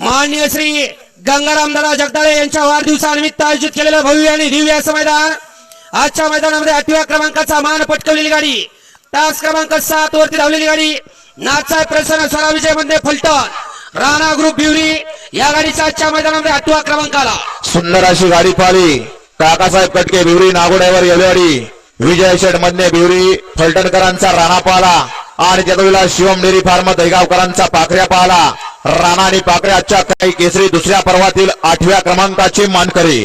मान्य श्री गंगाराम दादा जगदाळे यांच्या वाढदिवसानिमित्त आयोजित केलेलं भव्य आणि दिव्य असं मैदान. आजच्या मैदानामध्ये आठव्या क्रमांकाचा मान पटकवलेली गाडी. तास क्रमांक सात वरती धावलेली गाडी. नाचाय प्रसन्न स्वरा विजयमध्ये फलटण. राणा ग्रुप बिवरी या गाडीचा आजच्या मैदानामध्ये आठवा क्रमांक आला सुंदर अशी गाडी पाहिली. काकासाहेब कटके बिवरी नागोड्यावर येलवाडी. विजय शेठ मधने बिवरी फलटणकरांचा राणा पाहला आणि जगविला शिवम डेरी फार्म दहीगावकरांचा पाखऱ्या पाहला राणा आणि पाखऱ्या आजच्या काही केसरी दुसऱ्या पर्वातील आठव्या क्रमांकाचे मानकरी.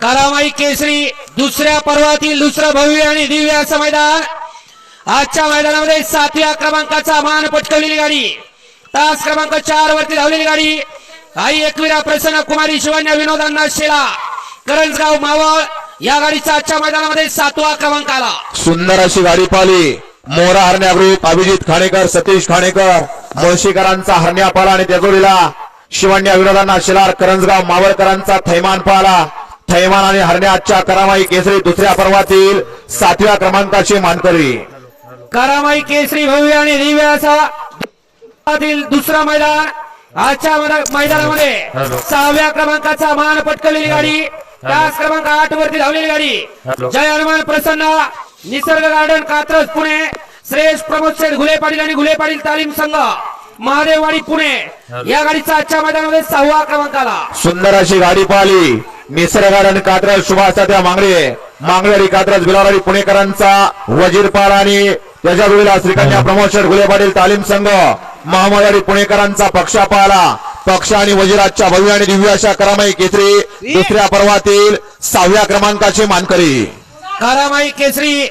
कारामाई केसरी दुसऱ्या पर्वातील दुसरं भव्य आणि दिव्य असं मैदान. आजच्या मैदानामध्ये सातव्या क्रमांकाचा मान पटकवलेली गाडी. तास क्रमांक चार वरती धावलेली गाडी. आई एकविरा प्रसन्न कुमारी शिवण्य विनोदांना शेला. करंजगाव मावळ या गाडीचा आजच्या मैदानामध्ये सातवा क्रमांक आला. सुंदर अशी गाडी पाहिली. मोरा हरण्या ग्रुप अभिजित खाणेकर सतीश खाणेकर मुळशीकरांचा हरण्या पाला आणि तेजोरीला शिवण्या विरोधांना शिलार करंजगाव मावळकरांचा थैमान पाला. थैमान आणि हरण्या आजच्या करामाई केसरी दुसऱ्या पर्वातील सातव्या क्रमांकाचे मानकरी. कारामाई केसरी भव्य आणि दिव्य असा दुसऱ्यातील दुसरा मैदान आजच्या मैदा- मैदानामध्ये. सहाव्या क्रमांकाचा मान पटकवलेली गाडी. तास क्रमांक आठ वरती धावलेली गाडी. जय हनुमान प्रसन्न निसर्ग गार्डन कात्रज पुणे. श्रेष्ठ प्रमोद शेठ घुले पाटील आणि घुले पाटील तालीम संघ महादेववाडी पुणे. या गाडीचा आजच्या मैदानामध्ये सहावा क्रमांक आला. सुंदर अशी गाडी पाहिली. निसर्गाड आणि कात्रज सुभाष त्या मांगडे मांगडेवाडी कात्रज बिलावाडी पुणेकरांचा वजीर पाल आणि त्याच्या जोडीला श्रीकन्या प्रमोशन गुले पाटील तालीम संघ. महामदारी पुणेकरांचा पक्षा पाहला. पक्ष आणि वजीराजच्या भव्य आणि दिव्य अशा करामाई केसरी दुसऱ्या पर्वातील सहाव्या क्रमांकाचे मानकरी. कारामाई केसरी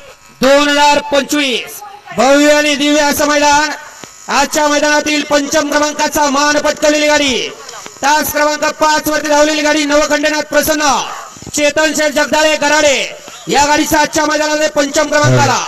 दोन हजार पंचवीस. भव्य आणि दिव्य असं मैदान. आजच्या मैदानातील पंचम क्रमांकाचा मान पटकलेली गाडी. तास क्रमांक पाच वरती धावलेली गाडी नवखंडनाथ प्रसन्न. चेतन शेठ जगदाळे गराडे या गाडीचा आजच्या मैदानामध्ये पंचम क्रमांक आला.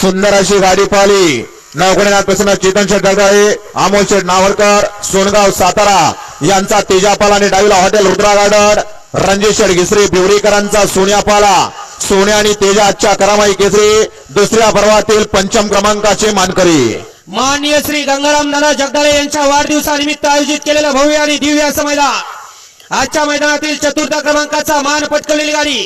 सुंदर अशी गाडी पाहिली. नवखंडनाथ प्रसन्न चेतन शेठ जगदाळे अमोल शेठ नावरकर सोनगाव सातारा यांचा तेजापाल आणि डावीला हॉटेल रुद्रा गार्डन रणजित शेठ घिसरी बिवरीकरांचा सोन्यापाला. सोन्या आणि तेजा आजच्या करामाई केसरी दुसऱ्या पर्वातील पंचम क्रमांकाचे मानकरी. माननीय श्री गंगाराम दादा जगदाळे यांच्या वाढदिवसानिमित्त आयोजित केलेलं भव्य आणि दिव्य असं मैदान. आजच्या मैदानातील चतुर्थ क्रमांकाचा मान पटकवलेली गाडी.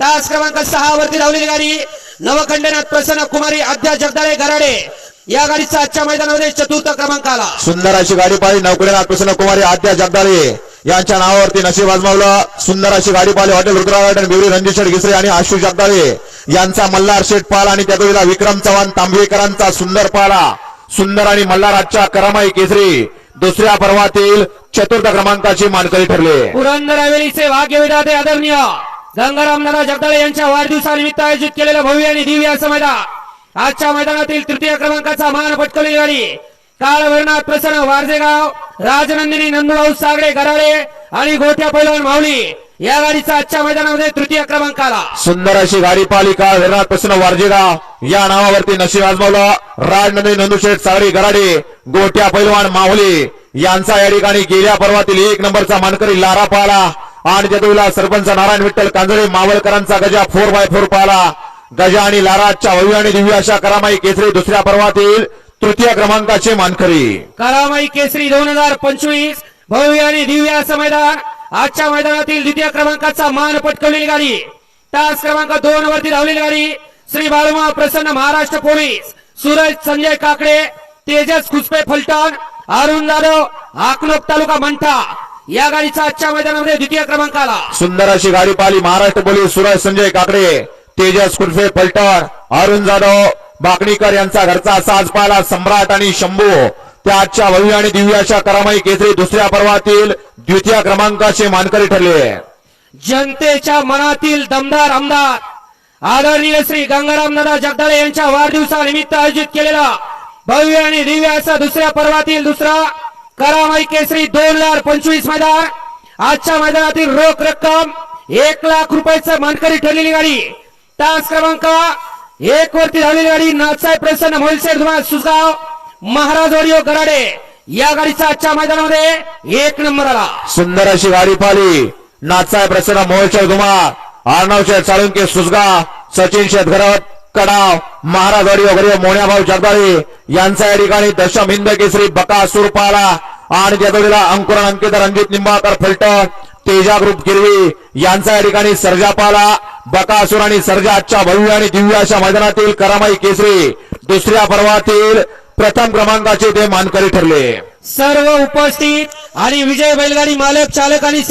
तास क्रमांक सहा वरती धावलेली गाडी. नवखंडनाथ प्रसन्न कुमारी अध्या जगदाळे गराडे या गाडीचा आजच्या मैदानामध्ये चतुर्थ क्रमांक आला. सुंदर अशी गाडी पाहिली नौकरीनाथ प्रसन्न कुमारी आद्या जगदाळे. यांच्या नावावरती नशीब आजमावलं. सुंदर अशी गाडी पाहिली. हॉटेल रुद्रा गार्डन बिवरी रणजित शेठ घिसरे आणि आशु जगदाळे. यांचा मल्हार शेठ पाल आणि त्या विक्रम चव्हाण तांबेकरांचा सुंदर पाला. सुंदर आणि मल्हार आजच्या करामाई केसरी. दुसऱ्या पर्वातील चतुर्थ क्रमांकाची मानकरी ठरले. पुरंदर हवेलीचे भाग्यविधाते आदरणीय गंगाराम दादा जगदाळे यांच्या वाढदिवसानिमित्त आयोजित केलेलं भव्य आणि दिव्य असं मैदान. आजच्या मैदानातील तृतीय क्रमांकाचा मान पटकवली गाडी काळभरनाथ प्रसन्न वारजेगाव राजनंदिनी नंदुभाऊ सागडे गराळे आणि गोठ्या पैलवान माऊली या गाडीचा आजच्या मैदानामध्ये तृतीय क्रमांक आला सुंदर अशी गाडी पालिका विराट प्रसन्न वारजेगाव. या नावावरती नशीब आजमावला. राजनंदिनी नंदुशेठ सागरी गराडे गोट्या पैलवान माहुली यांचा या ठिकाणी गेल्या पर्वातील एक नंबरचा मानकरी लारा पाला आणि जतुला सरपंच नारायण विठ्ठल कांजळे मावळकरांचा गजा फोर बाय फोर पाला गजा आणि लाराच्या भव्य आणि दिव्य अशा करामाई केसरी दुसऱ्या पर्वातील तृतीय क्रमांकाचे मानकरी. कारामाई केसरी दोन हजार पंचवीस भव्य आणि दिव्य असं मैदान. आजच्या मैदानातील द्वितीय क्रमांकाचा मान पटकवलेली गाडी. तास क्रमांक दोन वरती धावलेली गाडी. श्री बाळमा प्रसन्न महाराष्ट्र पोलीस. सूरज संजय काकडे तेजस खुसपे फलटण अरुण जाधव आकलोक तालुका मंठा. या गाडीचा आजच्या मैदानामध्ये द्वितीय क्रमांक आला सुंदर अशी गाडी पाहिली महाराष्ट्र पोलीस सुरज संजय काकडे तेजस कुल्फे पलटण अरुण जाधव बागणीकर यांचा घरचा साज पाहिला सम्राट आणि शंभू. त्या आजच्या भव्य आणि दिव्य अशा करामाई केसरी दुसऱ्या पर्वातील द्वितीय क्रमांकाचे मानकरी ठरले. जनतेच्या मनातील दमदार आमदार आदरणीय श्री गंगाराम दादा जगदाळे यांच्या वाढदिवसानिमित्त आयोजित केलेला भव्य आणि दिव्य असा दुसऱ्या पर्वातील दुसरा करामाई केसरी दोन हजार पंचवीस मैदान. आजच्या मैदानातील रोख रक्कम एक लाख रुपयाचं मानकरी ठरलेली गाडी. तास क्रमांक एक वरती धावलेली गाडी नाथसाहेब प्रसन्न मोलशेर धुमा सुसगाव महाराज ऑडिओ गराडे. या गाडीचा आजच्या मैदानामध्ये एक नंबर आला. सुंदर अशी गाडी पाहिली. नाथसाहेब प्रसन्न मोहशेर धुमाळ अर्णव शेठ साळुंके सुसगा सचिन शेठ घरत कडाव महाराज वडी वगैरे मोण्याभाऊ जगदाळे. यांचा या ठिकाणी दशम हिंद केसरी बका पाला आणि त्या अंकुरण अंकित रणजित निंबाळकर फलटण तेजा ग्रुप गिरवी. यांचा या ठिकाणी सर्जापाला बकासूर आणि सर्ग आजच्या भव्य आणि दिव्य अशा मैदानातील करामाई केसरी दुसऱ्या पर्वातील प्रथम क्रमांकाचे ते मानकरी ठरले. सर्व उपस्थित आणि विजय बैलगाडी मालक चालक आणि